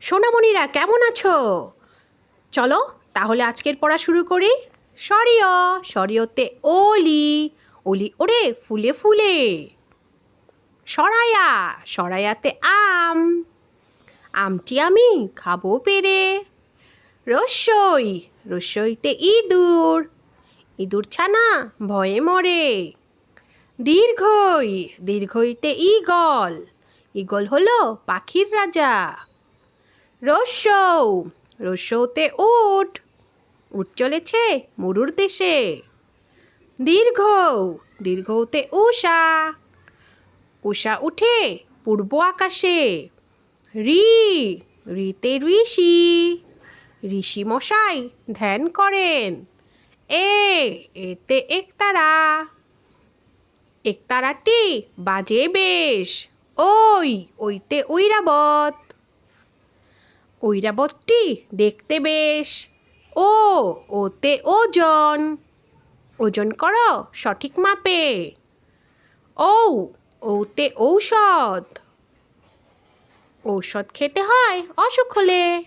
সোনামণিরা, কেমন আছো? চলো, তাহলে আজকের পড়া শুরু করি। সরিয়, সরিয়তে ওলি। ওলি ওরে, ফুলে ফুলে। সরায়া, সরায়াতে আম। আমটি আমি খাব পেরে। রসই, রসইতে ইঁদুর। ইঁদুর ছানা ভয়ে মরে। দীর্ঘই, দীর্ঘইতে ঈগল। ঈগল হলো পাখির রাজা। রস্যৌ রস্যৌতে উট উট চলেছে মরুর দেশে। দীর্ঘ দীর্ঘতে উষা। উষা উঠে পূর্ব আকাশে। রি, রিতে ঋষি। ঋষি মশাই ধ্যান করেন। এ, এতে একতারা। একতারাটি বাজে বেশ। ওই, ওইতে ঐরাবত ঐরাবতটি দেখতে বেশ। ও, ওতে ওজন। ওজন করো, সঠিক মাপে। ও, ওতে ঔষধ। ঔষধ খেতে হয় অসুখ হলে।